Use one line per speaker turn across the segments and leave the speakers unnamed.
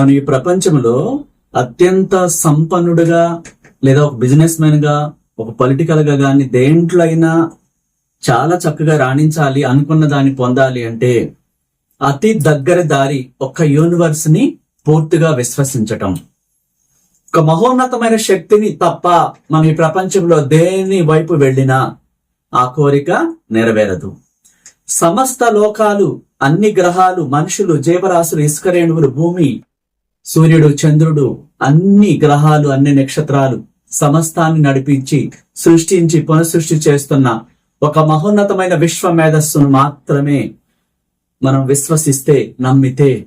మనం ఈ ప్రపంచంలో అత్యంత సంపన్నుడుగా లేదా ఒక బిజినెస్ మ్యాన్గా ఒక పొలిటికల్గా కానీ దేంట్లో అయినా చాలా చక్కగా రాణించాలి అనుకున్న దాన్ని పొందాలి అంటే అతి దగ్గర దారి ఒక యూనివర్స్ని పూర్తిగా విశ్వసించటం. ఒక మహోన్నతమైన శక్తిని తప్ప మనం ఈ ప్రపంచంలో దేని వైపు వెళ్ళినా ఆ కోరిక నెరవేరదు. సమస్త లోకాలు అన్ని గ్రహాలు మనుషులు జీవరాశులు ఇసుక రేణువులు భూమి సూర్యుడు చంద్రుడు అన్ని గ్రహాలు అన్ని నక్షత్రాలు సమస్తాన్ని నడిపించి సృష్టించి పునఃసృష్టి చేస్తున్న ఒక మహోన్నతమైన విశ్వ మేధస్సును మాత్రమే మనం విశ్వసిస్తే నమ్మితే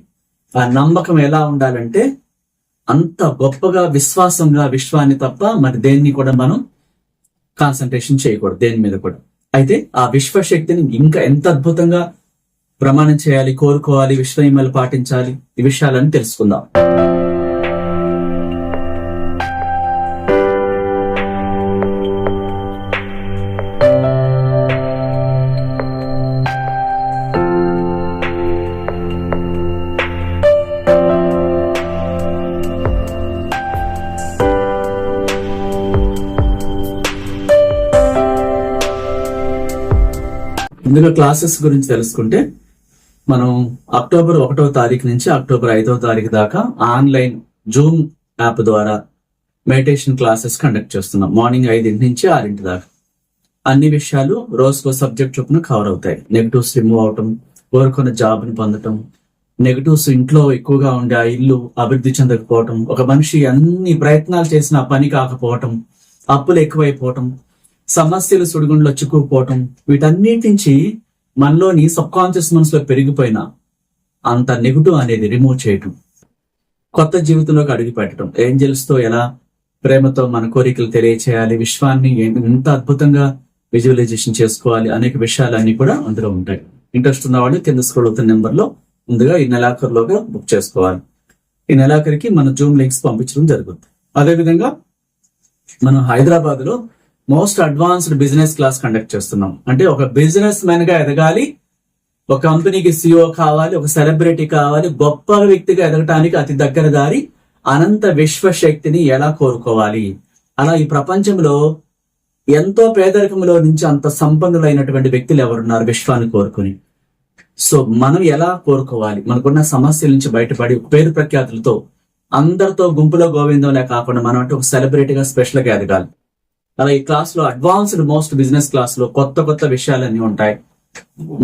ఆ నమ్మకం ఎలా ఉండాలంటే అంత గొప్పగా విశ్వాసంగా విశ్వాన్ని తప్ప మరి దేన్ని కూడా మనం కాన్సన్ట్రేషన్ చేయకూడదు దేని మీద కూడా. అయితే ఆ విశ్వశక్తిని ఇంకా ఎంత అద్భుతంగా ప్రమాణం చేయాలి కోరుకోవాలి విశ్వనియమాలు పాటించాలి. ఈ విషయాలను తెలుసుకుందాం. ఇందులో క్లాసెస్ గురించి తెలుసుకుంటే మనం అక్టోబర్ ఒకటో తారీఖు నుంచి అక్టోబర్ ఐదో తారీఖు దాకా ఆన్లైన్ జూమ్ యాప్ ద్వారా మెడిటేషన్ క్లాసెస్ కండక్ట్ చేస్తున్నాం. మార్నింగ్ ఐదింటి నుంచి ఆరింటి దాకా. అన్ని విషయాలు రోజుకో సబ్జెక్ట్ చొప్పున కవర్ అవుతాయి. నెగిటివ్స్ రిమూవ్ అవటం కోరుకున్న జాబ్ని పొందటం నెగిటివ్స్ ఇంట్లో ఎక్కువగా ఉండే ఆ ఇల్లు అభివృద్ధి చెందకపోవటం ఒక మనిషి అన్ని ప్రయత్నాలు చేసిన పని కాకపోవటం అప్పులు ఎక్కువైపోవటం సమస్యలు సుడిగుండ్లో చిక్కుకుపోవటం వీటన్నిటి నుంచి మనలోని సబ్ కాన్షియస్ మనసులో పెరిగిపోయిన అంత నెగిటివ్ అనేది రిమూవ్ చేయటం. కొత్త జీవితంలోకి అడుగు పెట్టడం ఏంజల్స్తో ఎలా ప్రేమతో మన కోరికలు తెలియచేయాలి విశ్వాన్ని ఎంత అద్భుతంగా విజువలైజేషన్ చేసుకోవాలి అనేక విషయాలన్నీ కూడా అందులో ఉంటాయి. ఇంట్రెస్ట్ ఉన్న వాళ్ళు కింద స్క్రోల్ అవుతున్న నెంబర్లో ముందుగా ఈ నెలాఖరులోగా బుక్ చేసుకోవాలి. ఈ నెలాఖరికి మన జూమ్ లింక్స్ పంపించడం జరుగుతుంది అదేవిధంగా మనం హైదరాబాద్లో most advanced business class conduct చేస్తున్నాం. అంటే ఒక బిజినెస్ మ్యాన్గా ఎదగాలి ఒక కంపెనీకి సిఇఓ కావాలి ఒక సెలబ్రిటీ కావాలి గొప్ప వ్యక్తిగా ఎదగటానికి అతి దగ్గర దారి అనంత విశ్వశక్తిని ఎలా కోరుకోవాలి? అలా ఈ ప్రపంచంలో ఎంతో పేదరికంలో నుంచి అంత సంపన్నులైనటువంటి వ్యక్తులు ఎవరున్నారు విశ్వాన్ని కోరుకుని? సో మనం ఎలా కోరుకోవాలి? మనకున్న సమస్యల నుంచి బయటపడి పేరు ప్రఖ్యాతులతో అందరితో గుంపులో గోవిందంలే కాకుండా మనం అంటే ఒక సెలబ్రిటీగా స్పెషల్గా ఎదగాలి. అలా ఈ క్లాస్లో అడ్వాన్స్డ్ మోస్ట్ బిజినెస్ క్లాస్లో కొత్త కొత్త విషయాలన్నీ ఉంటాయి.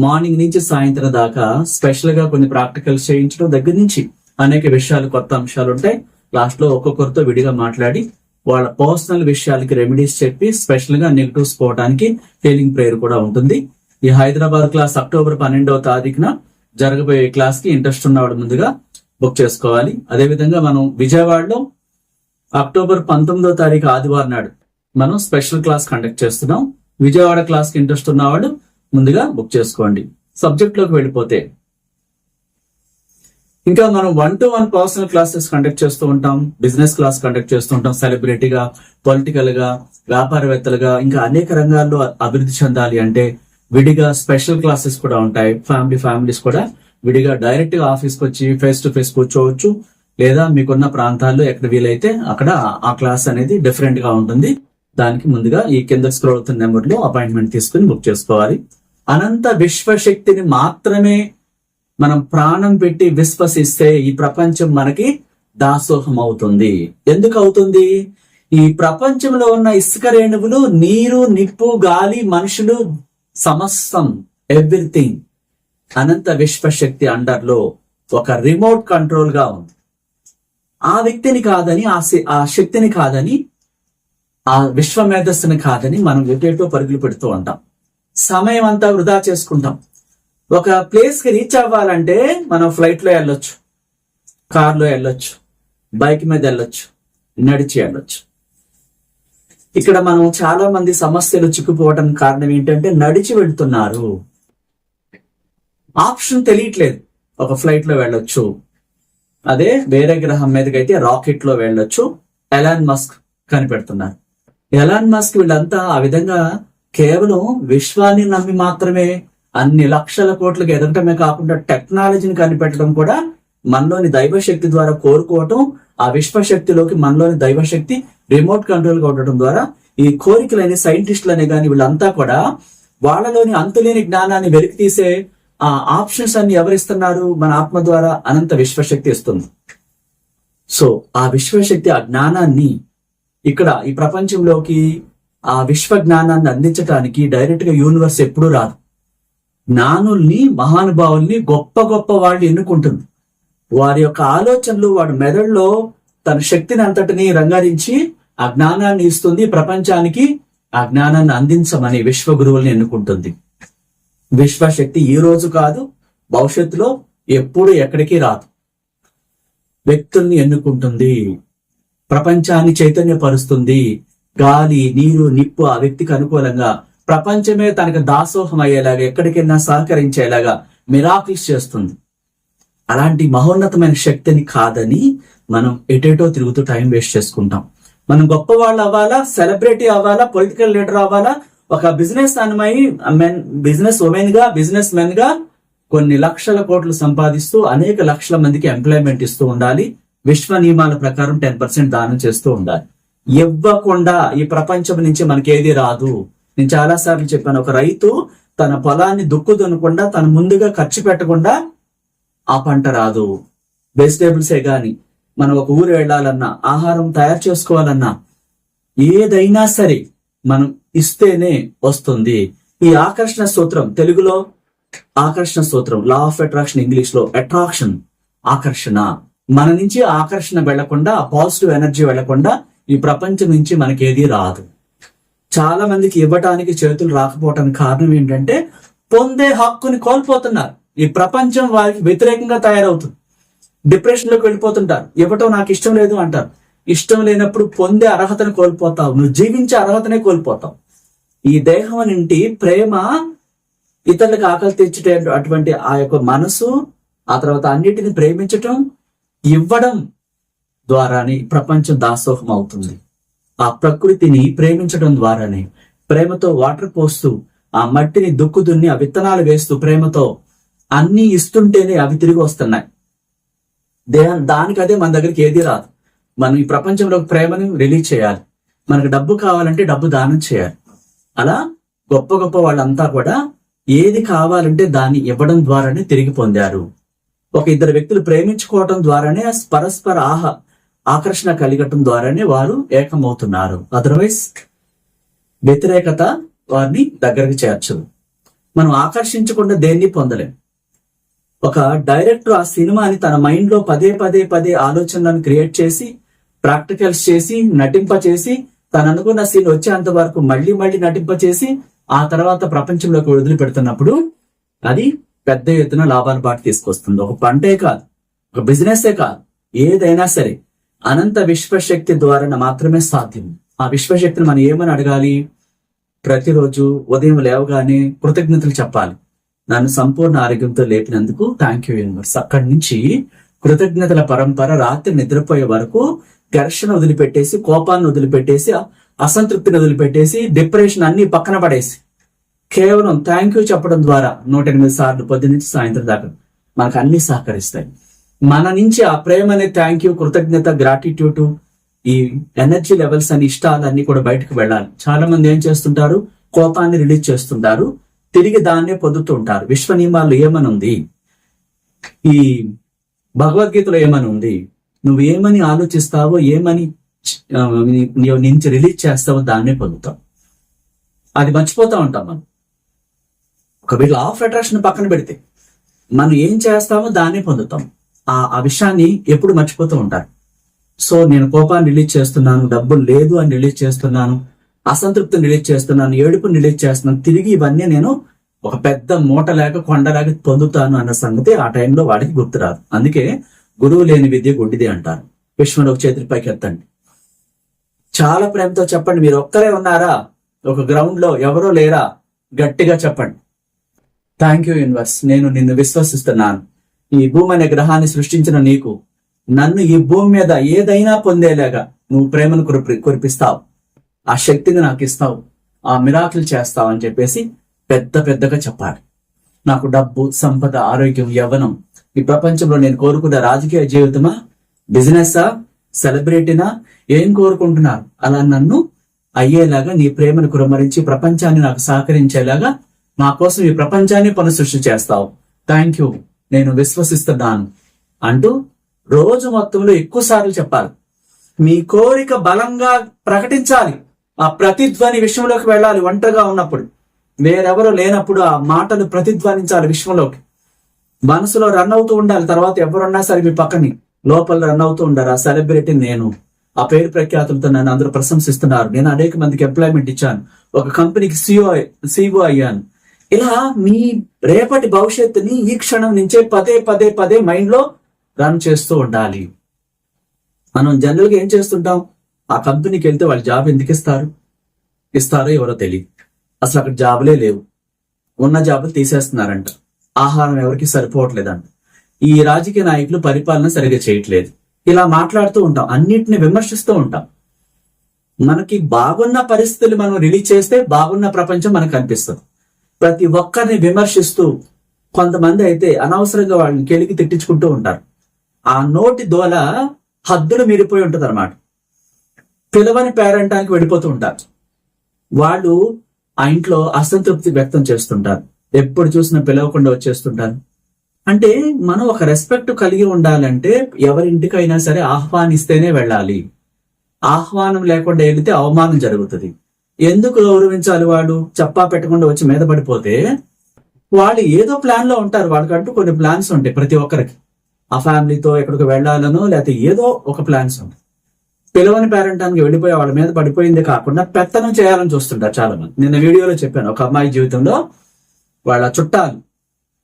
మార్నింగ్ నుంచి సాయంత్రం దాకా స్పెషల్గా కొన్ని ప్రాక్టికల్స్ చేయించడం దగ్గర నుంచి అనేక విషయాలు కొత్త అంశాలు ఉంటాయి. లాస్ట్లో ఒక్కొక్కరితో విడిగా మాట్లాడి వాళ్ళ పర్సనల్ విషయాలకి రెమెడీస్ చెప్పి స్పెషల్గా నెగిటివ్స్ పోవడానికి ఫీలింగ్ ప్రేయర్ కూడా ఉంటుంది. ఈ హైదరాబాద్ క్లాస్ అక్టోబర్ పన్నెండవ తారీఖున జరగబోయే క్లాస్కి ఇంట్రెస్ట్ ఉన్నవాడు ముందుగా బుక్ చేసుకోవాలి. అదేవిధంగా మనం విజయవాడలో అక్టోబర్ పంతొమ్మిదో తారీఖు ఆదివారం నాడు మనం స్పెషల్ క్లాస్ కండక్ట్ చేస్తున్నాం. విజయవాడ క్లాస్కి ఇంట్రెస్ట్ ఉన్నవాడు ముందుగా బుక్ చేసుకోండి. సబ్జెక్ట్లోకి వెళ్ళిపోతే ఇంకా మనం one to one personal classes conduct చేస్తూ ఉంటాం. బిజినెస్ క్లాస్ కండక్ట్ చేస్తూ ఉంటాం. సెలబ్రిటీగా పొలిటికల్గా వ్యాపారవేత్తలుగా ఇంకా అనేక రంగాల్లో అభివృద్ధి చెందాలి అంటే విడిగా స్పెషల్ క్లాసెస్ కూడా ఉంటాయి. ఫ్యామిలీ ఫ్యామిలీస్ కూడా విడిగా డైరెక్ట్గా ఆఫీస్కి వచ్చి ఫేస్ టు ఫేస్ కూర్చోవచ్చు. లేదా మీకున్న ప్రాంతాల్లో ఎక్కడ వీలైతే అక్కడ ఆ క్లాస్ అనేది డిఫరెంట్గా ఉంటుంది. దానికి ముందుగా ఈ కింద స్క్రోల్ అవుతున్న నెంబర్లో అపాయింట్మెంట్ తీసుకుని బుక్ చేసుకోవాలి. అనంత విశ్వశక్తిని మాత్రమే మనం ప్రాణం పెట్టి విశ్వసిస్తే ఈ ప్రపంచం మనకి దాసోహం అవుతుంది. ఎందుకు అవుతుంది? ఈ ప్రపంచంలో ఉన్న ఇసుక రేణువులు నీరు నిప్పు గాలి మనుషులు సమస్తం ఎవ్రీథింగ్ అనంత విశ్వశక్తి అండర్లో ఒక రిమోట్ కంట్రోల్గా ఉంది. ఆ వ్యక్తిని కాదని ఆ ఆ శక్తిని కాదని ఆ విశ్వ మేధస్సుని కాదని మనం ఎటేటో పరుగులు పెడుతూ ఉంటాం. సమయం అంతా వృధా చేసుకుంటాం. ఒక ప్లేస్కి రీచ్ అవ్వాలంటే మనం ఫ్లైట్లో వెళ్ళొచ్చు. కార్లో వెళ్ళొచ్చు. బైక్ మీద వెళ్ళొచ్చు. నడిచి వెళ్ళొచ్చు. ఇక్కడ మనం చాలా మంది సమస్యలు చిక్కుపోవడం కారణం ఏంటంటే నడిచి వెళ్తున్నారు. ఆప్షన్ తెలియట్లేదు. ఒక ఫ్లైట్లో వెళ్ళొచ్చు. అదే వేరే గ్రహం మీదకైతే రాకెట్లో వెళ్ళొచ్చు. ఎలాన్ మస్క్ కనిపెడుతున్నారు. ఎలాన్ మస్క్ వీళ్ళంతా ఆ విధంగా కేవలం విశ్వాన్ని నమ్మి మాత్రమే అన్ని లక్షల కోట్లకు ఎదగటమే కాకుండా టెక్నాలజీని కనిపెట్టడం కూడా మనలోని దైవశక్తి ద్వారా కోరుకోవటం ఆ విశ్వశక్తిలోకి మనలోని దైవశక్తి రిమోట్ కంట్రోల్గా ఉండటం ద్వారా ఈ కోరికలని అనే కానీ వీళ్ళంతా కూడా వాళ్ళలోని అంతులేని జ్ఞానాన్ని వెలికి తీసే ఆ ఆప్షన్స్ అన్ని ఎవరిస్తున్నారు? మన ఆత్మ ద్వారా అనంత విశ్వశక్తి ఇస్తుంది. సో ఆ విశ్వశక్తి ఆ జ్ఞానాన్ని ఇక్కడ ఈ ప్రపంచంలోకి ఆ విశ్వ జ్ఞానాన్ని అందించడానికి డైరెక్ట్గా యూనివర్స్ ఎప్పుడూ రాదు. జ్ఞానుల్ని మహానుభావుల్ని గొప్ప గొప్ప వాళ్ళు ఎన్నుకుంటుంది. వారి యొక్క ఆలోచనలు వాడి మెదడులో తన శక్తిని అంతటిని రంగారించి ఆ జ్ఞానాన్ని ఇస్తుంది ప్రపంచానికి ఆ జ్ఞానాన్ని అందించమని విశ్వ గురువుల్ని ఎన్నుకుంటుంది. విశ్వశక్తి ఈ రోజు కాదు భవిష్యత్తులో ఎప్పుడు ఎక్కడికి రాదు. వ్యక్తుల్ని ఎన్నుకుంటుంది. ప్రపంచాన్ని చైతన్యపరుస్తుంది. గాలి నీరు నిప్పు ఆ వ్యక్తికి అనుకూలంగా ప్రపంచమే తనకు దాసోహం అయ్యేలాగా ఎక్కడికైనా సహకరించేలాగా మిరాకిల్స్ చేస్తుంది. అలాంటి మహోన్నతమైన శక్తిని కాదని మనం ఎటేటో తిరుగుతూ టైం వేస్ట్ చేసుకుంటాం. మనం గొప్ప వాళ్ళు అవ్వాలా సెలబ్రిటీ అవ్వాలా పొలిటికల్ లీడర్ అవ్వాలా? ఒక బిజినెస్ అమ్మాయి మెన్ బిజినెస్ ఉమెన్గా బిజినెస్ మెన్గా కొన్ని లక్షల కోట్లు సంపాదిస్తూ అనేక లక్షల మందికి ఎంప్లాయ్మెంట్ ఇస్తూ ఉండాలి. విశ్వ నియమాల ప్రకారం టెన్ పర్సెంట్ దానం చేస్తూ ఉండాలి. ఇవ్వకుండా ఈ ప్రపంచం నుంచి మనకేది రాదు. నేను చాలా సార్లు చెప్పాను ఒక రైతు తన పొలాన్ని దుక్కు దున్నకుండా ముందుగా ఖర్చు పెట్టకుండా ఆ పంట రాదు. వెజిటేబుల్సే గాని మనం ఒక ఊరు వెళ్ళాలన్నా ఆహారం తయారు చేసుకోవాలన్నా ఏదైనా సరే మనం ఇస్తేనే వస్తుంది. ఈ ఆకర్షణ సూత్రం తెలుగులో ఆకర్షణ సూత్రం లా ఆఫ్ అట్రాక్షన్ ఇంగ్లీష్లో అట్రాక్షన్ ఆకర్షణ. మన నుంచి ఆకర్షణ వెళ్ళకుండా పాజిటివ్ ఎనర్జీ వెళ్ళకుండా ఈ ప్రపంచం నుంచి మనకి ఏది రాదు. చాలా మందికి ఇవ్వటానికి చేతులు రాకపోవటానికి కారణం ఏంటంటే పొందే హక్కుని కోల్పోతున్నారు. ఈ ప్రపంచం వారికి వ్యతిరేకంగా తయారవుతుంది. డిప్రెషన్లోకి వెళ్ళిపోతుంటారు. ఇవ్వటం నాకు ఇష్టం లేదు అంటారు. ఇష్టం లేనప్పుడు పొందే అర్హతను కోల్పోతావు. నువ్వు జీవించే అర్హతనే కోల్పోతావు. ఈ దేహం నుండి ప్రేమ ఇతరులకు ఆకలి తెచ్చే అటువంటి ఆ యొక్క మనసు ఆ తర్వాత అన్నిటిని ప్రేమించటం ఇవ్వడం ద్వారానే ప్రపంచం దాసోహం అవుతుంది ఆ ప్రకృతిని ప్రేమించడం ద్వారానే ప్రేమతో వాటర్ పోస్తూ ఆ మట్టిని దుక్కు దున్ని ఆ విత్తనాలు వేస్తూ ప్రేమతో అన్ని ఇస్తుంటేనే అవి తిరిగి వస్తున్నాయి. దే దానికి అదే మన దగ్గరికి ఏది రాదు. మనం ఈ ప్రపంచంలో ప్రేమను రిలీజ్ చేయాలి. మనకు డబ్బు కావాలంటే డబ్బు దానం చేయాలి. అలా గొప్ప గొప్ప వాళ్ళంతా కూడా ఏది కావాలంటే దాన్ని ఇవ్వడం ద్వారానే తిరిగి పొందారు. ఒక ఇద్దరు వ్యక్తులు ప్రేమించుకోవటం ద్వారానే పరస్పర ఆహ ఆకర్షణ కలిగటం ద్వారానే వారు ఏకమవుతున్నారు. అదర్వైజ్ వ్యతిరేకత వారిని దగ్గరికి చేర్చదు. మనం ఆకర్షించకుండా దేన్ని పొందలేం. ఒక డైరెక్టర్ ఆ సినిమాని తన మైండ్లో పదే పదే పదే ఆలోచనలను క్రియేట్ చేసి ప్రాక్టికల్స్ చేసి నటింప చేసి తను అనుకున్న సీన్ వచ్చేంత వరకు మళ్ళీ మళ్ళీ నటింప చేసి ఆ తర్వాత ప్రపంచంలోకి వదిలిపెడుతున్నప్పుడు పెడుతున్నప్పుడు అది పెద్ద ఎత్తున లాభాన్ని బాటు తీసుకొస్తుంది. ఒక పంటే కాదు ఒక బిజినెసే కాదు ఏదైనా సరే అనంత విశ్వశక్తి ద్వారా మాత్రమే సాధ్యం. ఆ విశ్వశక్తిని మనం ఏమని అడగాలి? ప్రతిరోజు ఉదయం లేవగానే కృతజ్ఞతలు చెప్పాలి. నన్ను సంపూర్ణ ఆరోగ్యంతో లేపినందుకు థ్యాంక్ యూ యూనివర్స్ అక్కడి నుంచి కృతజ్ఞతల పరంపర రాత్రి నిద్రపోయే వరకు ఘర్షణ వదిలిపెట్టేసి కోపాన్ని వదిలిపెట్టేసి అసంతృప్తిని వదిలిపెట్టేసి డిప్రెషన్ అన్ని పక్కన పడేసి కేవలం థ్యాంక్ యూ చెప్పడం ద్వారా నూట ఎనిమిది సార్లు పొద్దు నుంచి సాయంత్రం దాకా మనకు అన్ని సహకరిస్తాయి. మన నుంచి ఆ ప్రేమ అనే థ్యాంక్ యూ కృతజ్ఞత గ్రాటిట్యూడ్ ఈ ఎనర్జీ లెవెల్స్ అని ఇష్టాలన్నీ కూడా బయటకు వెళ్ళాలి. చాలా మంది ఏం చేస్తుంటారు? కోపాన్ని రిలీజ్ చేస్తుంటారు. తిరిగి దాన్నే పొందుతూ ఉంటారు. విశ్వ నియమాలు ఏమని ఉంది? ఈ భగవద్గీతలో ఏమని ఉంది? నువ్వు ఏమని ఆలోచిస్తావో ఏమని నుంచి రిలీజ్ చేస్తావో దాన్నే పొందుతావు అది మర్చిపోతా ఉంటాం మనం. ఒకవేళ ఆఫ్ అట్రాక్షన్ పక్కన పెడితే మనం ఏం చేస్తామో దాన్నే పొందుతాం. ఆ ఆ విషయాన్ని ఎప్పుడు మర్చిపోతూ ఉంటారు. సో నేను కోపాన్ని రిలీజ్ చేస్తున్నాను డబ్బులు లేదు అని రిలీజ్ చేస్తున్నాను అసంతృప్తిని రిలీజ్ చేస్తున్నాను ఏడుపుని రిలీజ్ చేస్తున్నాను తిరిగి ఇవన్నీ నేను ఒక పెద్ద మూట లేక కొండలాగా పొందుతాను అన్న సంగతి ఆ టైంలో వాడికి గుర్తురాదు అందుకే గురువు లేని విద్య గుడ్డిది అంటారు. విశ్వంలో ఒక చేతుల పైకి ఎత్తండి చాలా ప్రేమతో చెప్పండి మీరు ఒక్కరే ఉన్నారా? ఒక గ్రౌండ్లో ఎవరో లేరా? గట్టిగా చెప్పండి. థ్యాంక్ యూ యూనివర్స్ నేను నిన్ను విశ్వసిస్తున్నాను. ఈ భూమి అనే గ్రహాన్ని సృష్టించిన నీకు. నన్ను ఈ భూమి మీద ఏదైనా పొందేలాగా నువ్వు ప్రేమను కురిపి కురిపిస్తావు. ఆ శక్తిని నాకు ఇస్తావు. ఆ మిరాకులు చేస్తావు అని చెప్పేసి పెద్ద పెద్దగా చెప్పాలి. నాకు డబ్బు సంపద ఆరోగ్యం యవ్వనం ఈ ప్రపంచంలో నేను కోరుకున్న రాజకీయ జీవితమా? బిజినెస్సా సెలబ్రిటీనా ఏం కోరుకుంటున్నారు? అలా నన్ను అయ్యేలాగా నీ ప్రేమను కురమరించి ప్రపంచాన్ని నాకు సహకరించేలాగా నా కోసం ఈ ప్రపంచాన్ని పునఃసృష్టి చేస్తావు. థ్యాంక్ యూ నేను విశ్వసిస్తున్నాను. అంటూ రోజు మొత్తంలో ఎక్కువ సార్లు చెప్పాలి. మీ కోరిక బలంగా ప్రకటించాలి. ఆ ప్రతిధ్వని విషయంలోకి వెళ్ళాలి ఒంటరిగా ఉన్నప్పుడు. వేరెవరు లేనప్పుడు ఆ మాటలు ప్రతిధ్వనించాలి విశ్వంలోకి. మనసులో రన్ అవుతూ ఉండాలి. తర్వాత ఎవరున్నా సరే మీ పక్కని. లోపల రన్ అవుతూ ఉండాలి. ఆ సెలబ్రిటీ నేను. ఆ పేరు ప్రఖ్యాతులతో నన్ను అందరూ ప్రశంసిస్తున్నారు. నేను అనేక మందికి ఎంప్లాయ్మెంట్ ఇచ్చాను. ఒక కంపెనీకి సిఓ సిఓ అయ్యాను. ఇలా మీ రేపటి భవిష్యత్తుని ఈ క్షణం నుంచే పదే పదే పదే మైండ్లో రన్ చేస్తూ ఉండాలి. మనం జనరల్గా ఏం చేస్తుంటాం? ఆ కంపెనీకి వెళ్తే వాళ్ళు జాబ్ ఎందుకు ఇస్తారు? ఇస్తారో ఎవరో తెలియదు అసలు అక్కడ జాబులే లేవు. ఉన్న జాబులు తీసేస్తున్నారంట. ఆహారం ఎవరికి సరిపోవట్లేదంట. ఈ రాజకీయ నాయకులు పరిపాలన సరిగా చేయట్లేదు. ఇలా మాట్లాడుతూ ఉంటాం. అన్నిటిని విమర్శిస్తూ ఉంటాం. మనకి బాగున్న పరిస్థితులు మనం రిలీజ్ చేస్తే బాగున్న ప్రపంచం మనకు కనిపిస్తుంది. ప్రతి ఒక్కరిని విమర్శిస్తూ కొంతమంది అయితే అనవసరంగా వాళ్ళని కెలికి తిట్టించుకుంటూ ఉంటారు. ఆ నోటి దోల హద్దులు మీరిపోయి ఉంటుంది అనమాట పిలవని పేరంటానికి వెళ్ళిపోతూ ఉంటారు. వాళ్ళు ఆ ఇంట్లో అసంతృప్తి వ్యక్తం చేస్తుంటారు. ఎప్పుడు చూసినా పిలవకుండా వచ్చేస్తుంటారు. అంటే మనం ఒక రెస్పెక్ట్ కలిగి ఉండాలంటే ఎవరింటికైనా సరే ఆహ్వానిస్తేనే వెళ్ళాలి. ఆహ్వానం లేకుండా వెళితే అవమానం జరుగుతుంది. ఎందుకు గౌరవించాలి వాడు? చెప్పా పెట్టకుండా వచ్చి మీద పడిపోతే వాళ్ళు ఏదో ప్లాన్లో ఉంటారు. వాళ్ళకంటూ కొన్ని ప్లాన్స్ ఉంటాయి ప్రతి ఒక్కరికి. ఆ ఫ్యామిలీతో ఎక్కడికి వెళ్ళాలనో లేకపోతే ఏదో ఒక ప్లాన్స్ ఉంటాయి. పిలవని పేరెంటానికి వెళ్ళిపోయి వాళ్ళ మీద పడిపోయింది కాకుండా పెత్తనం చేయాలని చూస్తుంటారు చాలా మంది నిన్న వీడియోలో చెప్పాను. ఒక అమ్మాయి జీవితంలో వాళ్ళ చుట్టాలు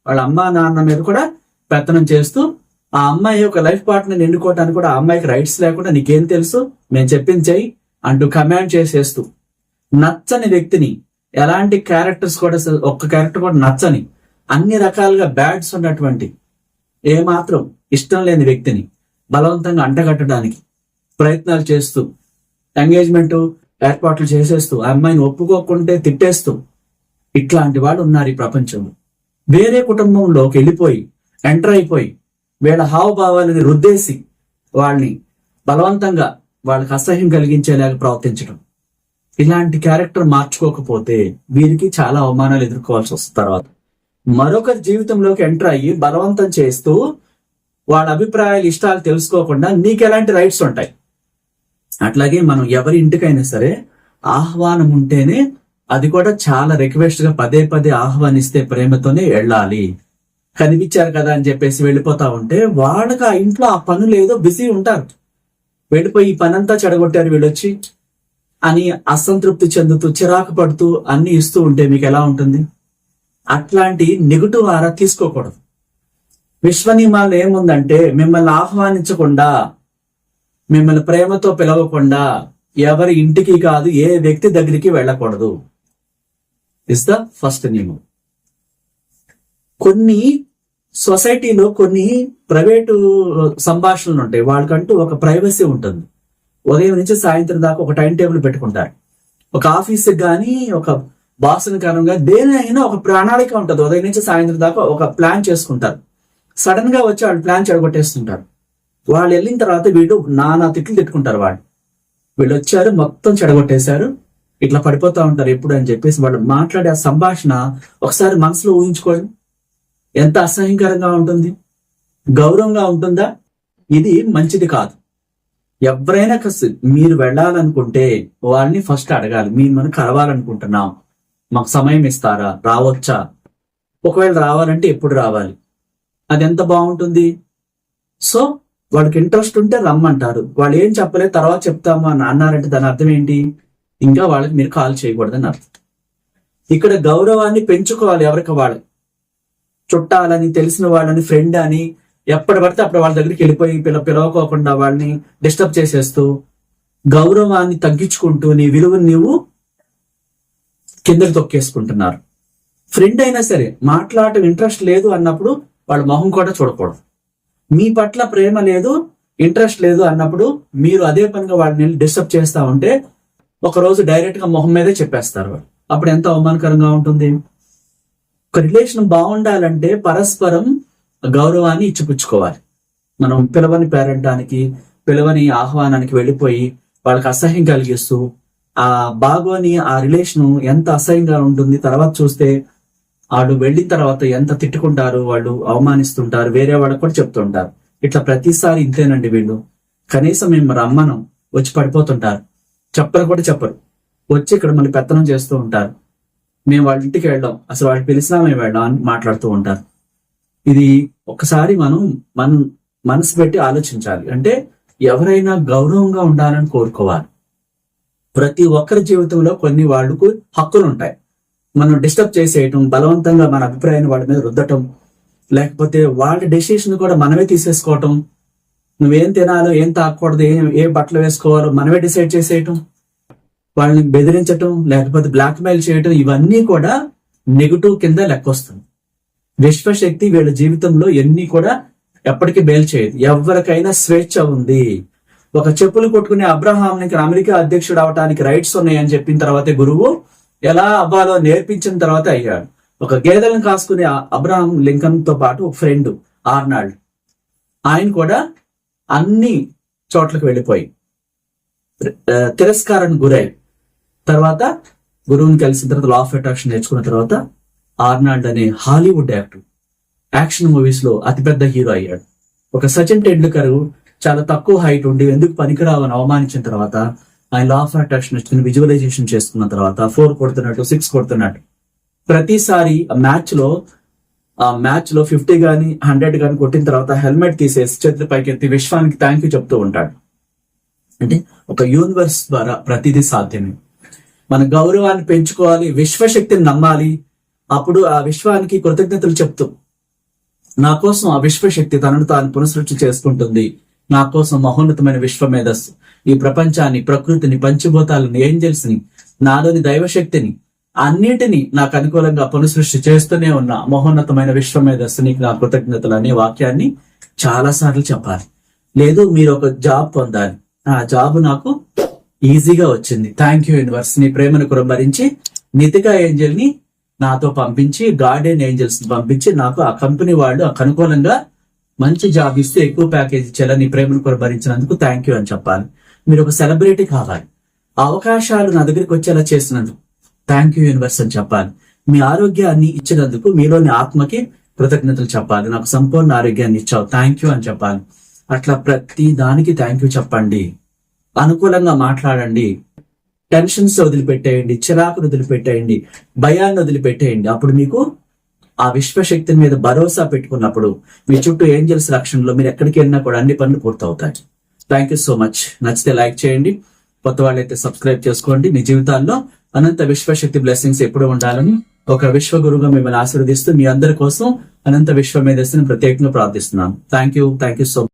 వాళ్ళ అమ్మ నాన్న మీద కూడా పెత్తనం చేస్తూ ఆ అమ్మాయి యొక్క లైఫ్ పార్ట్నర్ ఎన్నుకోవటానికి కూడా ఆ అమ్మాయికి రైట్స్ లేకుండా నీకేం తెలుసు? మేము చెప్పింది చెయ్యి అంటూ కమాండ్ చేసేస్తూ నచ్చని వ్యక్తిని ఎలాంటి క్యారెక్టర్స్ కూడా అసలు ఒక్క క్యారెక్టర్ కూడా నచ్చని అన్ని రకాలుగా బ్యాడ్స్ ఉన్నటువంటి ఏమాత్రం ఇష్టం లేని వ్యక్తిని బలవంతంగా అంటగట్టడానికి ప్రయత్నాలు చేస్తూ ఎంగేజ్మెంట్ ఏర్పాట్లు చేసేస్తూ ఆ అమ్మాయిని ఒప్పుకోకుంటే తిట్టేస్తూ ఇట్లాంటి వాళ్ళు ఉన్నారు ఈ ప్రపంచంలో. వేరే కుటుంబంలోకి వెళ్ళిపోయి ఎంటర్ అయిపోయి వీళ్ళ హావభావాలని రుద్దేసి వాళ్ళని బలవంతంగా వాళ్ళకి అసహ్యం కలిగించేలాగా ప్రవర్తించడం. ఇలాంటి క్యారెక్టర్ మార్చుకోకపోతే వీరికి చాలా అవమానాలు ఎదుర్కోవాల్సి వస్తుంది తర్వాత. మరొకరి జీవితంలోకి ఎంటర్ అయ్యి బలవంతం చేస్తూ వాళ్ళ అభిప్రాయాలు ఇష్టాలు తెలుసుకోకుండా నీకు ఎలాంటి రైట్స్ ఉంటాయి? అట్లాగే మనం ఎవరి ఇంటికైనా సరే ఆహ్వానం ఉంటేనే అది కూడా చాలా రిక్వెస్ట్గా పదే పదే ఆహ్వానిస్తే ప్రేమతోనే వెళ్ళాలి. కనిపించారు కదా అని చెప్పేసి వెళ్ళిపోతా ఉంటే వాళ్ళకి ఆ ఇంట్లో ఆ పనులు ఏదో బిజీ ఉంటారు. వెళ్ళిపోయి ఈ పనంతా చెడగొట్టారు వీళ్ళొచ్చి. అని అసంతృప్తి చెందుతూ చిరాకు పడుతూ అన్ని ఇస్తూ ఉంటే మీకు ఎలా ఉంటుంది? అట్లాంటి నెగిటివ్ ఆరా తీసుకోకూడదు. విశ్వనియమాలు ఏముందంటే మిమ్మల్ని ఆహ్వానించకుండా మిమ్మల్ని ప్రేమతో పిలవకుండా ఎవరి ఇంటికి కాదు ఏ వ్యక్తి దగ్గరికి వెళ్ళకూడదు. ఇస్ ద ఫస్ట్ నియమం. కొన్ని సొసైటీలో కొన్ని ప్రైవేటు సంభాషణలు ఉంటాయి. వాళ్ళకంటూ ఒక ప్రైవసీ ఉంటుంది. ఉదయం నుంచి సాయంత్రం దాకా ఒక టైం టేబుల్ పెట్టుకుంటారు. ఒక ఆఫీస్కి కానీ ఒక బాసుని కారణంగా దేనైనా ఒక ప్రణాళిక ఉంటుంది. ఉదయం నుంచి సాయంత్రం దాకా ఒక ప్లాన్ చేసుకుంటారు. సడన్గా వచ్చి వాళ్ళు ప్లాన్ చెడగొట్టేస్తుంటారు. వాళ్ళు వెళ్ళిన తర్వాత వీళ్ళు నానా తిట్లు తిట్టుకుంటారు వాళ్ళు. వీళ్ళు వచ్చారు మొత్తం చెడగొట్టేశారు. ఇట్లా పడిపోతా ఉంటారు ఎప్పుడు అని చెప్పేసి వాళ్ళు మాట్లాడే ఆ సంభాషణ ఒకసారి మనసులో ఊహించుకోండి. ఎంత అసహ్యకరంగా ఉంటుంది. గౌరవంగా ఉంటుందా? ఇది మంచిది కాదు. ఎవరైనా మీరు వెళ్ళాలనుకుంటే వాళ్ళని ఫస్ట్ అడగాలి. మేము మనం కలవాలనుకుంటున్నాం. మాకు సమయం ఇస్తారా? రావచ్చా? ఒకవేళ రావాలంటే ఎప్పుడు రావాలి? అది ఎంత బాగుంటుంది? సో వాళ్ళకి ఇంట్రెస్ట్ ఉంటే రమ్మంటారు. వాళ్ళు ఏం చెప్పలేదు తర్వాత చెప్తామా అని అన్నారంటే దాని అర్థం ఏంటి? ఇంకా వాళ్ళకి మీరు కాల్ చేయకూడదని అర్థం. ఇక్కడ గౌరవాన్ని పెంచుకోవాలి ఎవరికి వాళ్ళు? చుట్టాలని తెలిసిన వాళ్ళని ఫ్రెండ్ అని ఎప్పటి పడితే అప్పుడు వాళ్ళ దగ్గరికి వెళ్ళిపోయి పిల్ల పిలవకోకుండా వాళ్ళని డిస్టర్బ్ చేసేస్తూ గౌరవాన్ని తగ్గించుకుంటూ నీ విలువని నీవు కిందకి తొక్కేసుకుంటున్నారు. ఫ్రెండ్ అయినా సరే మాట్లాడటం ఇంట్రెస్ట్ లేదు అన్నప్పుడు వాళ్ళ మొహం కూడా చూడకూడదు. మీ పట్ల ప్రేమ లేదు ఇంట్రెస్ట్ లేదు అన్నప్పుడు మీరు అదే పనిగా వాళ్ళని డిస్టర్బ్ చేస్తా ఉంటే ఒక రోజు డైరెక్ట్గా మొహం మీదే చెప్పేస్తారు వాళ్ళు. అప్పుడు ఎంత అవమానకరంగా ఉంటుంది. ఒక రిలేషన్ బాగుండాలంటే పరస్పరం గౌరవాన్ని ఇచ్చిపుచ్చుకోవాలి. మనం పిలవని పేరంటానికి పిలవని ఆహ్వానానికి వెళ్ళిపోయి వాళ్ళకి అసహ్యం కలిగిస్తూ ఆ బాగోని ఆ రిలేషన్ ఎంత అసహ్యంగా ఉంటుంది తర్వాత చూస్తే వాళ్ళు వెళ్ళిన తర్వాత ఎంత తిట్టుకుంటారు వాళ్ళు అవమానిస్తుంటారు వేరే వాళ్ళకి కూడా చెప్తుంటారు. ఇట్లా ప్రతిసారి ఇంతేనండి వీళ్ళు. కనీసం మేము రమ్మను వచ్చి పడిపోతుంటారు. చెప్పరు కూడా చెప్పరు. వచ్చి ఇక్కడ మళ్ళీ పెత్తనం చేస్తూ ఉంటారు. మేము వాళ్ళ ఇంటికి వెళ్ళాం. అసలు వాళ్ళు పిలిచినా మేము వెళ్ళాం అని మాట్లాడుతూ ఉంటారు. ఇది ఒకసారి మనం మనం మనసు పెట్టి ఆలోచించాలి. అంటే ఎవరైనా గౌరవంగా ఉండాలని కోరుకోవాలి. ప్రతి ఒక్కరి జీవితంలో కొన్ని వాళ్ళకు హక్కులు ఉంటాయి మనం డిస్టర్బ్ చేసేయటం బలవంతంగా మన అభిప్రాయాన్ని వాళ్ళ మీద రుద్దటం లేకపోతే వాళ్ళ డెసిషన్ కూడా మనమే తీసేసుకోవటం నువ్వేం తినాలో ఏం తాకూడదు ఏం ఏ బట్టలు వేసుకోవాలో మనమే డిసైడ్ చేసేయటం వాళ్ళని బెదిరించటం లేకపోతే బ్లాక్ మెయిల్ చేయటం ఇవన్నీ కూడా నెగటివ్ కింద లెక్క వస్తుంది విశ్వశక్తి వీళ్ళ జీవితంలో ఎన్ని కూడా ఎప్పటికీ బేల్ చేయదు. ఎవరికైనా స్వేచ్ఛ ఉంది. ఒక చెప్పులు కొట్టుకునే అబ్రహాంకి అమెరికా అధ్యక్షుడు అవటానికి రైట్స్ ఉన్నాయని చెప్పిన తర్వాత గురువు ఎలా అవ్వాలో నేర్పించిన తర్వాత అయ్యాడు. ఒక గేదెలను కాసుకునే ఆ అబ్రహాం లింకన్తో పాటు ఒక ఫ్రెండ్ ఆర్నాల్డ్. ఆయన కూడా అన్ని చోట్లకు వెళ్ళిపోయి తిరస్కారానికి గురై తర్వాత గురువుని కలిసిన తర్వాత లా ఆఫ్ అట్రాక్షన్ నేర్చుకున్న తర్వాత ఆర్నాల్డ్ అనే హాలీవుడ్ యాక్టర్. యాక్షన్ మూవీస్లో అతిపెద్ద హీరో అయ్యాడు. ఒక సచిన్ టెండూల్కర్ చాలా తక్కువ హైట్ ఉండి ఎందుకు పనికిరావని అవమానించిన తర్వాత ఆయన లా ఆఫ్ అట్రాక్షన్ వచ్చిన విజువలైజేషన్ చేసుకున్న తర్వాత ఫోర్ కొడుతున్నట్టు సిక్స్ కొడుతున్నట్టు. ప్రతిసారి మ్యాచ్లో ఆ మ్యాచ్లో ఫిఫ్టీ గాని హండ్రెడ్ గాని కొట్టిన తర్వాత హెల్మెట్ తీసేసి చేతుల పైకి ఎత్తి విశ్వానికి థ్యాంక్ యూ చెప్తూ ఉంటాడు. అంటే ఒక యూనివర్స్ ద్వారా ప్రతిదీ సాధ్యమే. మన గౌరవాన్ని పెంచుకోవాలి విశ్వశక్తిని నమ్మాలి అప్పుడు ఆ విశ్వానికి కృతజ్ఞతలు చెప్తూ నా కోసం ఆ విశ్వశక్తి తనను తాను పునఃసృష్టి చేసుకుంటుంది. నా కోసం మహోన్నతమైన విశ్వ మేధస్సు ఈ ప్రపంచాన్ని ప్రకృతిని పంచభూతాలను ఏంజల్స్ని నాలోని దైవశక్తిని అన్నిటినీ నాకు అనుకూలంగా పునఃసృష్టి చేస్తూనే ఉన్న మహోన్నతమైన విశ్వ మేధస్సు నీకు నా కృతజ్ఞతలు అనే వాక్యాన్ని చాలా సార్లు చెప్పాలి. లేదు మీరు ఒక జాబ్ పొందాలి. ఆ జాబ్ నాకు ఈజీగా వచ్చింది. Thank you universe. నీ ప్రేమను కురంభరించి నితికా ఏంజల్ని నాతో పంపించి గార్డెన్ ఏంజల్స్ని పంపించి నాకు ఆ కంపెనీ వాళ్ళు అనుకూలంగా మంచి జాబ్ ఇస్తే ఎక్కువ ప్యాకేజ్ ఇచ్చేలా నీ ప్రేమను కూడా భరించినందుకు థ్యాంక్ యూ అని చెప్పాలి. మీరు ఒక సెలబ్రిటీ కావాలి. ఆ అవకాశాలు నా దగ్గరికి వచ్చేలా చేసినందుకు థ్యాంక్ యూ యూనివర్స్ అని చెప్పాలి. మీ ఆరోగ్యాన్ని ఇచ్చినందుకు మీలోని ఆత్మకి కృతజ్ఞతలు చెప్పాలి. నాకు సంపూర్ణ ఆరోగ్యాన్ని ఇచ్చావు. థ్యాంక్ యూ అని చెప్పాలి. అట్లా ప్రతి దానికి థ్యాంక్ యూ చెప్పండి. అనుకూలంగా మాట్లాడండి. టెన్షన్స్ వదిలిపెట్టేయండి చిరాకును వదిలిపెట్టేయండి భయాన్ని వదిలిపెట్టేయండి. అప్పుడు మీకు ఆ విశ్వశక్తి మీద భరోసా పెట్టుకున్నప్పుడు మీ చుట్టూ ఏంజల్స్ రక్షణలో మీరు ఎక్కడికి వెళ్ళినా కూడా అన్ని పనులు పూర్తవుతాయి. థ్యాంక్ యూ సో మచ్ నచ్చితే లైక్ చేయండి. కొత్త వాళ్ళైతే సబ్స్క్రైబ్ చేసుకోండి. మీ జీవితాల్లో అనంత విశ్వశక్తి బ్లెస్సింగ్స్ ఎప్పుడు ఉండాలని ఒక విశ్వగురువుగా మిమ్మల్ని ఆశీర్వదిస్తూ మీ అందరి కోసం అనంత విశ్వ మేధస్సుని ప్రత్యేకంగా ప్రార్థిస్తున్నాం thank you thank you so much